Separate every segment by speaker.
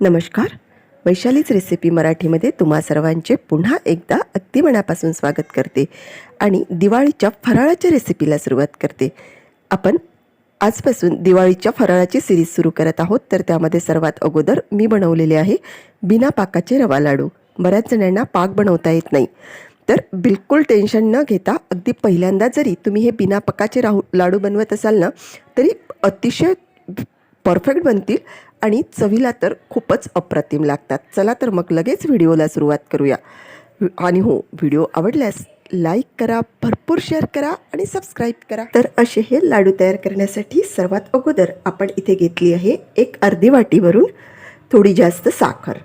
Speaker 1: नमस्कार. वैशालीच रेसिपी मराठीमध्ये तुम्हा सर्वांचे पुन्हा एकदा अगदी मनापासून स्वागत करते आणि दिवाळीच्या फराळाच्या रेसिपीला सुरुवात करते. आपण आजपासून दिवाळीच्या फराळाची सिरीज सुरू करत आहोत तर त्यामध्ये सर्वात अगोदर मी बनवलेले आहे बिना पाकाचे रवा लाडू. बऱ्याच जणांना पाक बनवता येत नाही. तर बिलकुल टेन्शन न घेता अगदी पहिल्यांदा जरी तुम्ही हे बिना पाकाचे राहू लाडू बनवत असाल ना तरी अतिशय परफेक्ट बनतील आणि चवीला तर खूपच अप्रतिम लागतात. चला तर मग लगेच व्हिडिओला सुरुवात करूया. आणि हो व्हिडिओ आवडल्यास लाईक करा भरपूर शेअर करा आणि सबस्क्राईब करा. तर असे हे लाडू तयार करण्यासाठी सर्वात अगोदर आपण इथे घेतली आहे एक अर्धी वाटीवरून थोडी जास्त साखर.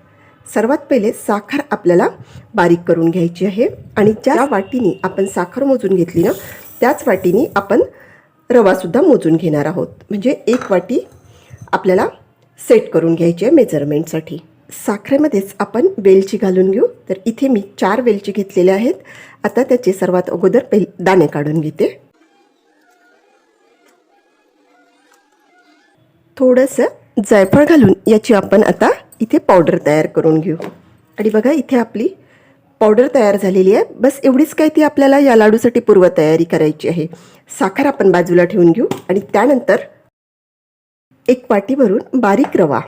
Speaker 1: सर्वात पहिले साखर आपल्याला बारीक करून घ्यायची आहे आणि ज्या वाटीनी आपण साखर मोजून घेतली ना त्याच वाटीनी आपण रवासुद्धा मोजून घेणार आहोत. म्हणजे एक वाटी आपल्याला सेट करून घ्यायची आहे मेजरमेंटसाठी साखरेमध्येच आपण वेलची घालून घेऊ. तर इथे मी चार वेलची घेतलेल्या आहेत. आता त्याचे सर्वात अगोदर पेल दाणे काढून घेते. थोडंसं जायफळ घालून याची आपण आता इथे पावडर तयार करून घेऊ. आणि बघा इथे आपली पावडर तयार झालेली आहे. बस एवढीच काय ती आपल्याला या लाडूसाठी पूर्वतयारी करायची आहे. साखर आपण बाजूला ठेवून घेऊ. आणि त्यानंतर एक वाटी भरून बारीक रवा.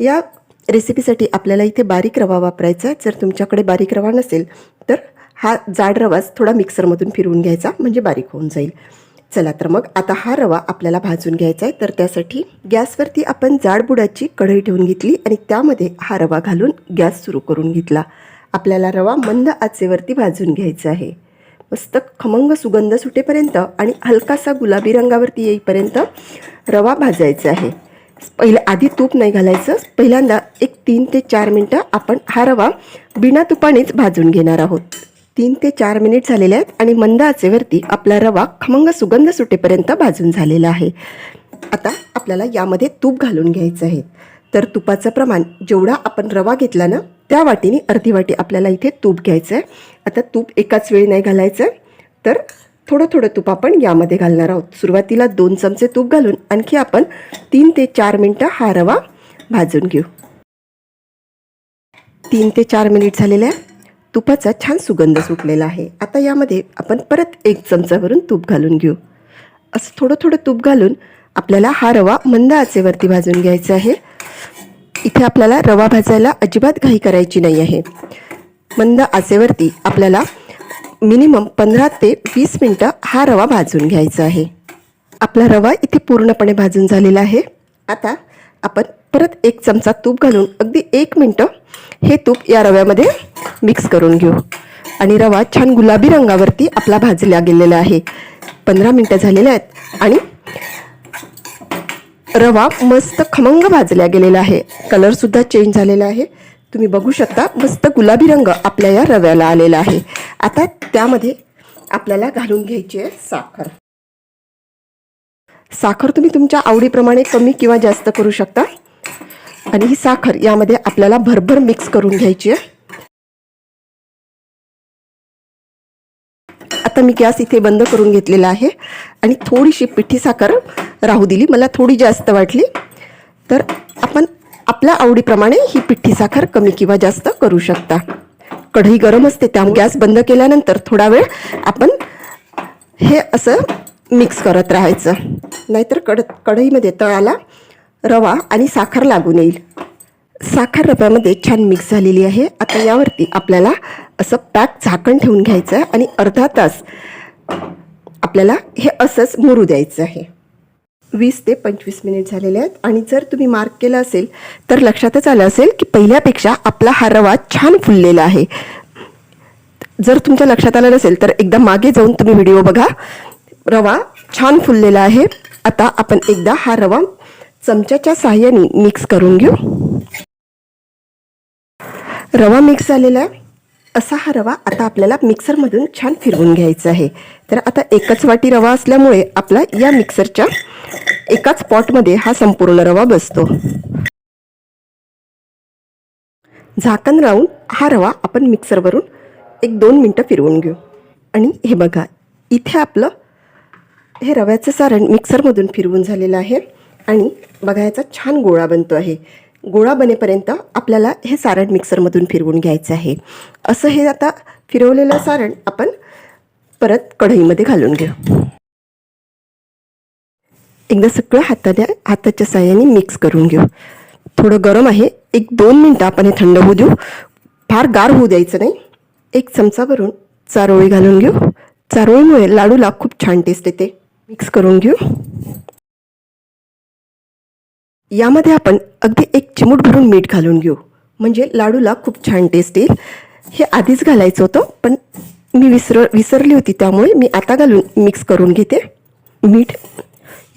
Speaker 1: या रेसिपीसाठी आपल्याला इथे बारीक रवा वापरायचा आहे. जर तुमच्याकडे बारीक रवा नसेल तर हा जाड रवाच थोडा मिक्सरमधून फिरवून घ्यायचा म्हणजे बारीक होऊन जाईल. चला तर मग आता हा रवा आपल्याला भाजून घ्यायचा आहे. तर त्यासाठी गॅसवरती आपण जाड बुडाची कढई ठेवून घेतली आणि त्यामध्ये हा रवा घालून गॅस सुरू करून घेतला. आपल्याला रवा मंद आचेवरती भाजून घ्यायचा आहे. मस्त खमंग सुगंध सुटेपर्यंत आणि हलकासा गुलाबी रंगावरती येईपर्यंत रवा भाजायचा आहे. पहिले आधी तूप नाही घालायचं. पहिल्यांदा एक तीन ते चार मिनटं आपण हा रवा बिना तुपानेच भाजून घेणार आहोत. तीन ते चार मिनिट झालेले आहेत आणि मंद आचेवरती आपला रवा खमंग सुगंध सुटेपर्यंत भाजून झालेला आहे. आता आपल्याला यामध्ये तूप घालून घ्यायचं आहे. तर तुपाचं प्रमाण जेवढा आपण रवा घेतला ना त्या वाटीने अर्धी वाटी आपल्याला इथे तूप घ्यायचं आहे आता तूप एकाच वेळी नाही घालायचं तर थोडं थोडं तूप आपण यामध्ये घालणार आहोत. सुरुवातीला दोन चमचे तूप घालून आणखी आपण तीन ते चार मिनटं हा रवा भाजून घेऊ. तीन ते चार मिनिट झालेले आहे तुपाचा छान सुगंध सुटलेला आहे. आता यामध्ये आपण परत एक चमचावरून तूप घालून घेऊ. असं थोडं थोडं तूप घालून आपल्याला हा रवा मंद आचेवरती भाजून घ्यायचा आहे. इथे आपल्याला रवा भाजायला अजिबात घाई करायची नाही आहे. मंद आचेवरती आपल्याला मिनिमम पंधरा ते वीस मिनटं हा रवा भाजून घ्यायचा आहे. आपला रवा इथे पूर्णपणे भाजून झालेला आहे. आता आपण परत एक चमचा तूप घालून अगदी एक मिनटं हे तूप या रव्यामध्ये मिक्स करून घेऊ. आणि रवा छान गुलाबी रंगावरती आपला भाजला गेलेला आहे. पंधरा मिनटं झालेल्या आहेत आणि रवा मस्त खमंग भाजल्या गेलेला आहे. कलरसुद्धा चेंज झालेला आहे. तुम्ही बघू शकता मस्त गुलाबी रंग आपल्या या रव्याला आलेला आहे. आता त्यामध्ये आपल्याला घालून घ्यायची आहे साखर. साखर तुम्ही तुमच्या आवडीप्रमाणे कमी किंवा जास्त करू शकता. आणि ही साखर यामध्ये आपल्याला भरभर मिक्स करून घ्यायची आहे. आता मी गॅस इथे बंद करून घेतलेला आहे. आणि थोडीशी पिठी साखर राहू दिली. मला थोडी जास्त वाटली. तर आपण आपल्या आवडीप्रमाणे ही पिठी साखर कमी किंवा जास्त करू शकता. कढई गरम असते त्यामुळे गॅस बंद केल्यानंतर थोडा वेळ आपण हे असं मिक्स करत राहायचं. नाहीतर कड कढईमध्ये तळाला रवा आणि साखर लागून येईल. साखर रव्यामध्ये छान मिक्स झालेली आहे. आता यावरती आपल्याला असं पॅक झाकण ठेवून घ्यायचं आहे आणि अर्धा तास आपल्याला हे असंच मुरू द्यायचं आहे. वीस ते पंचवीस मिनिट झालेले आहेत. आणि जर तुम्ही मार्क केलं असेल तर लक्षातच आलं असेल की पहिल्यापेक्षा आपला हा रवा छान फुललेला आहे. जर तुमच्या लक्षात आलं नसेल तर एकदा मागे जाऊन तुम्ही व्हिडिओ बघा. रवा छान फुललेला आहे. आता आपण एकदा हा रवा चमच्याच्या साह्याने मिक्स करून घेऊ. रवा मिक्स झालेला आहे. असा हा रवा आता आपल्याला मिक्सरमधून छान फिरवून घ्यायचा आहे. तर आता एकच वाटी रवा असल्यामुळे आपला या मिक्सरच्या एकाच पॉटमध्ये हा संपूर्ण रवा बसतो. झाकण लावून हा रवा आपण मिक्सरवरून एक दोन मिनटं फिरवून घेऊ. आणि हे बघा इथे आपलं हे रव्याचं सारण मिक्सरमधून फिरवून झालेलं आहे. आणि बघा याचा छान गोळा बनतो आहे. गोळा बनेपर्यंत आपल्याला हे सारण मिक्सरमधून फिरवून घ्यायचं आहे. असं हे आता फिरवलेलं सारण आपण परत कढईमध्ये घालून घेऊ. एकदा सगळं हाताने हाताच्या साह्याने मिक्स करून घेऊ. थोडं गरम आहे. एक दोन मिनटं आपण हे थंड होऊ देऊ. फार गार होऊ द्यायचं नाही. एक चमचा भरून चारोळी घालून घेऊ. चारोळीमुळे लाडूला खूप छान टेस्ट येते. मिक्स करून घेऊ. यामध्ये आपण अगदी एक चिमूट भरून मीठ घालून घेऊ. म्हणजे लाडूला खूप छान टेस्ट येईल. हे आधीच घालायचं होतं पण मी विसर विसरली होती त्यामुळे मी आता घालून मिक्स करून घेते. मीठ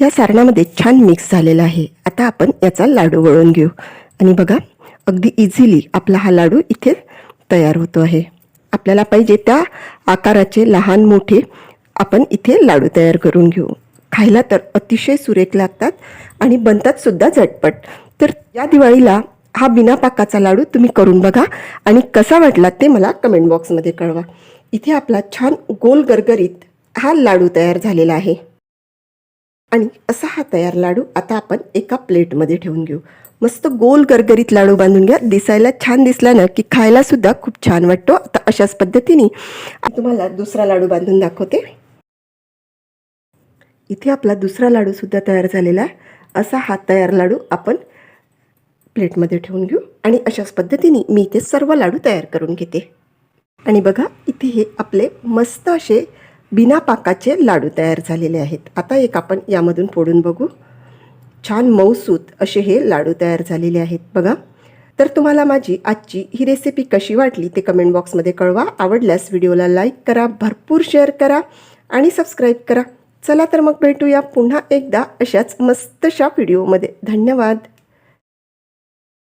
Speaker 1: या सारणामध्ये छान मिक्स झालेलं आहे. आता आपण याचा लाडू वळून घेऊ. आणि बघा अगदी इझिली आपला हा लाडू इथे तयार होतो आहे. आपल्याला पाहिजे त्या आकाराचे लहान मोठे आपण इथे लाडू तयार करून घेऊ. खायला तर अतिशय सुरेख लागतात आणि बनतात सुद्धा झटपट. तर या दिवाळीला हा बिना पाकाचा लाडू तुम्ही करून बघा आणि कसा वाटला ते मला कमेंट बॉक्समध्ये कळवा. इथे आपला छान गोल गरगरीत हा लाडू तयार झालेला आहे. आणि असा हा तयार लाडू आता आपण एका प्लेटमध्ये ठेवून घेऊ. मस्त गोल गरगरीत लाडू बांधून घ्या. दिसायला छान दिसला ना की खायला सुद्धा खूप छान वाटतो. आता अशाच पद्धतीने तुम्हाला दुसरा लाडू बांधून दाखवते. इथे आपला दुसरा लाडूसुद्धा तयार झालेला आहे. असा हा तयार लाडू आपण प्लेटमध्ये ठेवून घेऊ आणि अशाच पद्धतीने मी इथे सर्व लाडू तयार करून घेते. आणि बघा इथे हे आपले मस्त असे बिना पाकाचे लाडू तयार झालेले आहेत. आता एक आपण यामधून फोडून बघू. छान मऊसूत असे हे लाडू तयार झालेले आहेत. बघा. तर तुम्हाला माझी आजची ही रेसिपी कशी वाटली ते कमेंट बॉक्समध्ये कळवा. आवडल्यास व्हिडिओला लाईक करा भरपूर शेअर करा आणि सबस्क्राईब करा. चला तर मग भेटूया पुन्हा एकदा अशाच मस्तशा व्हिडिओमध्ये धन्यवाद.